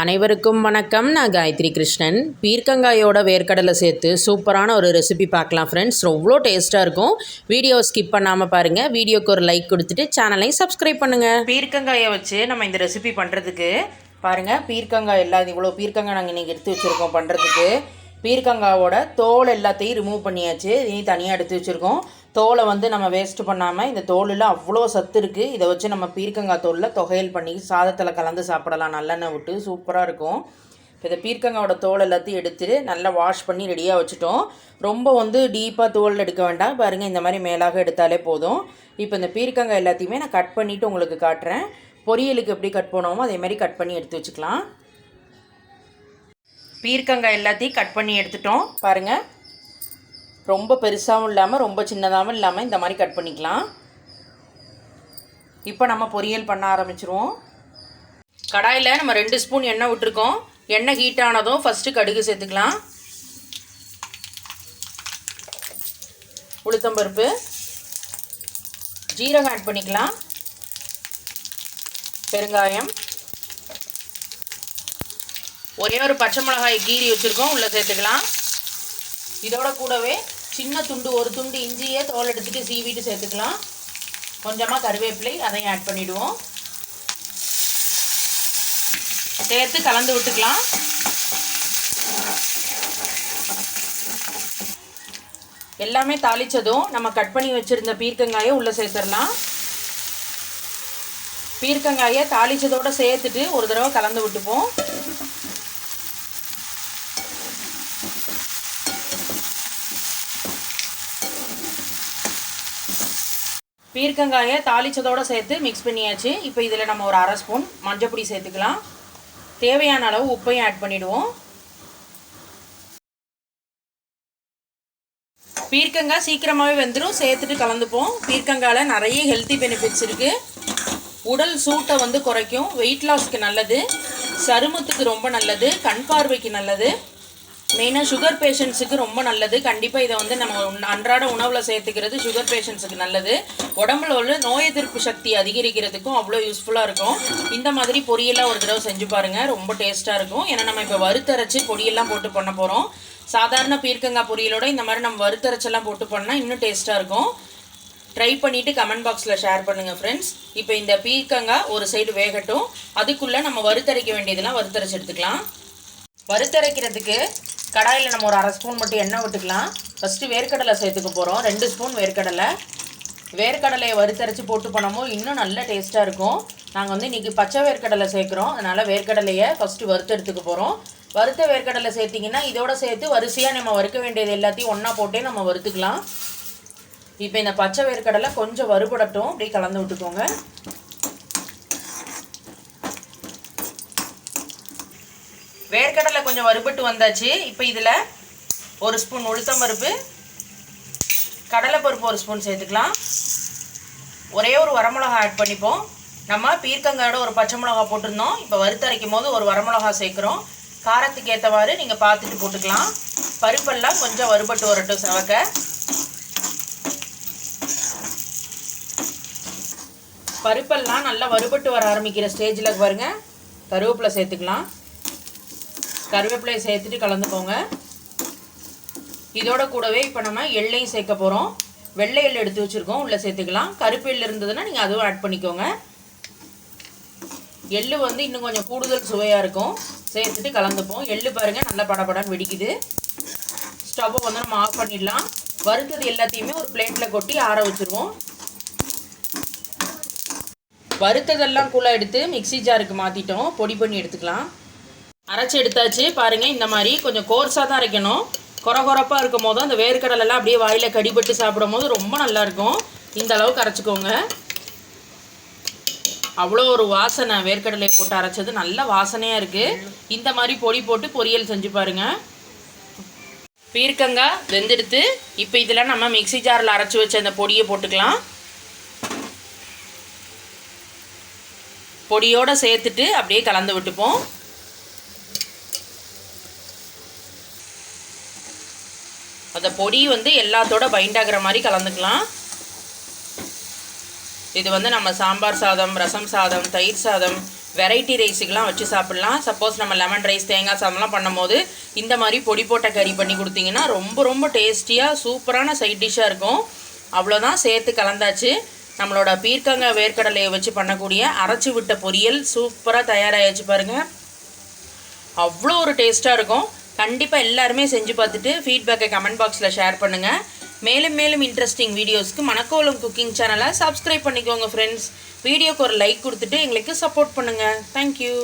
அனைவருக்கும் வணக்கம். நான் காயத்ரி கிருஷ்ணன். பீர்க்கங்காயோட வேர்க்கடலை சேர்த்து சூப்பரான ஒரு ரெசிபி பார்க்கலாம் ஃப்ரெண்ட்ஸ் எவ்வளோ டேஸ்ட்டாக இருக்கும். வீடியோ ஸ்கிப் பண்ணாமல் பாருங்கள் வீடியோக்கு ஒரு லைக் கொடுத்துட்டு சேனலையும் சப்ஸ்கிரைப் பண்ணுங்கள் பீர்க்கங்காயை வச்சு நம்ம இந்த ரெசிபி பண்ணுறதுக்கு பாருங்கள் பீர்க்கங்காய் எல்லாம் இவ்வளோ பீர்க்கங்காய் நாங்கள் இன்றைக்கி எடுத்து வச்சுருக்கோம் பண்ணுறதுக்கு பீர்க்கங்காவோட தோல் எல்லாத்தையும் ரிமூவ் பண்ணியாச்சு. இதையும் தனியாக எடுத்து வச்சுருக்கோம். தோலை வந்து நம்ம வேஸ்ட் பண்ணாமல் இந்த தோலில் அவ்வளோ சத்து இருக்குது இதை வச்சு நம்ம பீர்க்கங்காய் தோலில் தொகையல் பண்ணி சாதத்தில் கலந்து சாப்பிடலாம். நல்லெண்ணெய் விட்டு சூப்பராக இருக்கும். இப்போ இந்த பீர்க்கங்காவோட தோல் எல்லாத்தையும் எடுத்துட்டு நல்லா வாஷ் பண்ணி ரெடியாக வச்சுட்டோம். ரொம்ப வந்து டீப்பாக தோல் எடுக்க வேண்டாம். பாருங்கள் இந்த மாதிரி மேலாக எடுத்தாலே போதும். இப்போ இந்த பீர்க்கங்காய் எல்லாத்தையுமே நான் கட் பண்ணிவிட்டு உங்களுக்கு காட்டுறேன். பொரியலுக்கு எப்படி கட் பண்ணுவோமோ அதே மாதிரி கட் பண்ணி எடுத்து வச்சுக்கலாம். பீர்க்கங்காய் எல்லாத்தையும் கட் பண்ணி எடுத்துட்டோம். பாருங்கள் ரொம்ப பெருசாகவும் இல்லாமல் ரொம்ப சின்னதாகவும் இல்லாமல் இந்த மாதிரி கட் பண்ணிக்கலாம். இப்போ நம்ம பொரியல் பண்ண ஆரம்பிச்சிருவோம். கடாயில் நம்ம ரெண்டு ஸ்பூன் எண்ணெய் விட்டுருக்கோம். எண்ணெய் ஹீட் ஆனதும் ஃபஸ்ட்டு கடுகு சேர்த்துக்கலாம். உளுத்தம்பருப்பு ஜீரகம் ஆட் பண்ணிக்கலாம். பெருங்காயம். ஒரே ஒரு பச்சை மிளகாய் கீரி வச்சுருக்கோம். உள்ளே சேர்த்துக்கலாம். இதோட கூடவே சின்ன துண்டு ஒரு துண்டு இஞ்சியே தோல் எடுத்துட்டு சீவிட்டு சேர்த்துக்கலாம். கொஞ்சமாக கருவேப்பிலை அதையும் ஆட் பண்ணிவிடுவோம் சேர்த்து கலந்து விட்டுக்கலாம். எல்லாமே தாளித்ததும் நம்ம கட் பண்ணி வச்சுருந்த பீர்க்கங்காயை உள்ளே சேர்த்துடலாம். பீர்க்கங்காயை தாளித்ததோடு சேர்த்துட்டு ஒரு தடவை கலந்து விட்டுப்போம். பீர்க்கங்காயை தாளித்ததோடு சேர்த்து மிக்ஸ் பண்ணியாச்சு. இப்போ இதில் நம்ம ஒரு அரை ஸ்பூன் மஞ்சப்பொடி சேர்த்துக்கலாம். தேவையான அளவு உப்பையும் ஆட் பண்ணிவிடுவோம் பீர்க்கங்காய் சீக்கிரமாகவே வெந்துடும் சேர்த்துட்டு கலந்துப்போம். பீர்க்கங்காயில் நிறைய ஹெல்த்தி பெனிஃபிட்ஸ் இருக்குது உடல் சூட்டை வந்து குறைக்கும். வெயிட் லாஸ்க்கு நல்லது. சருமத்துக்கு ரொம்ப நல்லது. கண் பார்வைக்கு நல்லது. மெயினாக சுகர் பேஷண்ட்ஸுக்கு ரொம்ப நல்லது. கண்டிப்பாக இதை வந்து நம்ம அன்றாட உணவில் சேர்த்துக்கிறது சுகர் பேஷண்ட்ஸுக்கு நல்லது. உடம்புல உள்ள நோய் எதிர்ப்பு சக்தி அதிகரிக்கிறதுக்கும் அவ்வளோ யூஸ்ஃபுல்லாக இருக்கும். இந்த மாதிரி பொரியெல்லாம் ஒரு தடவை செஞ்சு பாருங்கள் ரொம்ப டேஸ்ட்டாக இருக்கும். ஏன்னா நம்ம இப்போ வறுத்தரைச்சி பொடியெல்லாம் போட்டு பண்ண போகிறோம் சாதாரண பீர்க்கங்காய் பொரியலோட இந்த மாதிரி நம்ம வறுத்தரைச்செல்லாம் போட்டு பண்ணால் இன்னும் டேஸ்ட்டாக இருக்கும். ட்ரை பண்ணிவிட்டு கமெண்ட் பாக்ஸில் ஷேர் பண்ணுங்கள் ஃப்ரெண்ட்ஸ் இப்போ இந்த பீர்க்கங்காய் ஒரு சைடு வேகட்டும். அதுக்குள்ளே நம்ம வறுத்தரைக்க வேண்டியதெல்லாம் வறுத்தரைச்சி எடுத்துக்கலாம். வறுத்தரைக்கிறதுக்கு கடாயில் நம்ம ஒரு அரை ஸ்பூன் மட்டும் எண்ணெய் விட்டுக்கலாம். ஃபஸ்ட்டு வேர்க்கடலை சேர்த்துக்க போகிறோம் ரெண்டு ஸ்பூன் வேர்க்கடலை. வேர்க்கடலையை வறுத்தரைச்சி போட்டு பண்ணமோ இன்னும் நல்ல டேஸ்ட்டாக இருக்கும். நாங்கள் வந்து இன்றைக்கி பச்சை வேர்க்கடலை சேர்க்குறோம். அதனால் வேர்க்கடலையை ஃபஸ்ட்டு வறுத்து எடுத்துக்க போகிறோம் வறுத்த வேர்க்கடலை சேர்த்திங்கன்னா இதோட சேர்த்து வரிசையாக நம்ம வறுக்க வேண்டியது எல்லாத்தையும் ஒன்றா போட்டே நம்ம வறுத்துக்கலாம். இப்போ இந்த பச்சை வேர்க்கடலை கொஞ்சம் வறுபடட்டும். அப்படியே கலந்து விட்டுக்கோங்க. வேர்க்கடலை கொஞ்சம் வறுபட்டு வந்தாச்சு. இப்போ இதில் ஒரு ஸ்பூன் உளுத்தம் பருப்பு கடலைப்பருப்பு ஒரு ஸ்பூன் சேர்த்துக்கலாம். ஒரே ஒரு வரமிளகா ஆட் பண்ணிப்போம். நம்ம பீர்க்கங்காயோட ஒரு பச்சை மிளகா போட்டிருந்தோம். இப்போ வறுத்தரைக்கும் போது ஒரு வரமிளகா சேர்க்குறோம். காரத்துக்கு ஏற்றவாறு நீங்கள் பார்த்துட்டு போட்டுக்கலாம். பருப்பெல்லாம் கொஞ்சம் வறுபட்டு வரட்டும் சவக்க. பருப்பெல்லாம் நல்லா வறுபட்டு வர ஆரம்பிக்கிற ஸ்டேஜில் பாருங்கள் கருவேப்பிலை சேர்த்துக்கலாம். கருவேப்பிலையை சேர்த்துட்டு கலந்துக்கோங்க. இதோட கூடவே இப்போ நம்ம எள்ளையும் சேர்க்க போகிறோம் வெள்ளை எள் எடுத்து வச்சுருக்கோம். உள்ளே சேர்த்துக்கலாம். கருப்பு எள் இருந்ததுன்னா நீங்கள் அதுவும் ஆட் பண்ணிக்கோங்க. எள்ளு வந்து இன்னும் கொஞ்சம் கூடுதல் சுவையாக இருக்கும். சேர்த்துட்டு கலந்துப்போம். எள்ளு பாருங்கள் நல்லா படபடன்னு வெடிக்குது. ஸ்டவ்வை வந்து நம்ம ஆஃப் பண்ணிடலாம். வறுத்தது எல்லாத்தையுமே ஒரு பிளேட்டில் கொட்டி ஆற வச்சுருவோம். வறுத்ததெல்லாம் கூட எடுத்து மிக்சி ஜாருக்கு மாற்றிட்டோம் பொடி பண்ணி எடுத்துக்கலாம். அரைச்சி எடுத்தாச்சு. பாருங்கள் இந்த மாதிரி கொஞ்சம் கோர்ஸாக தான் அரைக்கணும். குறை குறப்பாக இருக்கும் போது அந்த வேர்க்கடலெல்லாம் அப்படியே வாயில் கடிபட்டு சாப்பிடும் போது ரொம்ப நல்லாயிருக்கும் இந்த அளவுக்கு அரைச்சிக்கோங்க. அவ்வளோ ஒரு வாசனை வேர்க்கடலை போட்டு அரைச்சது. நல்ல வாசனையாக இருக்குது இந்த மாதிரி பொடி போட்டு பொரியல் செஞ்சு பாருங்கள் பீர்க்கங்காய் வெந்தெடுத்து இப்போ இதில் நம்ம மிக்சி ஜாரில் அரைச்சி வச்ச அந்த பொடியை போட்டுக்கலாம். பொடியோடு சேர்த்துட்டு அப்படியே கலந்து விட்டுப்போம். அந்த பொடி வந்து எல்லாத்தோட பைண்ட் ஆகிற மாதிரி கலந்துக்கலாம். இது வந்து நம்ம சாம்பார் சாதம் ரசம் சாதம் தயிர் சாதம் வெரைட்டி ரைஸுக்கெலாம் வச்சு சாப்பிட்லாம். சப்போஸ் நம்ம லெமன் ரைஸ் தேங்காய் சாதம்லாம் பண்ணும்போது இந்த மாதிரி பொடி போட்ட கறி பண்ணி கொடுத்தீங்கன்னா ரொம்ப ரொம்ப டேஸ்டியாக சூப்பரான சைட் டிஷ்ஷாக இருக்கும். அவ்வளோதான் சேர்த்து கலந்தாச்சு. நம்மளோட பீர்க்கங்காய் வேர்க்கடலையை வச்சு பண்ணக்கூடிய அரைச்சி விட்ட பொரியல் சூப்பராக தயாராகிடுச்சு பாருங்கள் அவ்வளோ ஒரு டேஸ்ட்டாக இருக்கும். கண்டிப்பாக எல்லாருமே செஞ்சு பார்த்துட்டு ஃபீட்பேக்கை கமெண்ட் பாக்ஸில் ஷேர் பண்ணுங்கள் மேலும் மேலும் இன்ட்ரெஸ்டிங் வீடியோஸ்க்கு மணக்கோலம் குக்கிங் சேனலை சப்ஸ்கிரைப் பண்ணிக்கோங்க ஃப்ரெண்ட்ஸ் வீடியோக்கு ஒரு லைக் கொடுத்துட்டு எங்களுக்கு சப்போர்ட் பண்ணுங்கள் தேங்க்யூ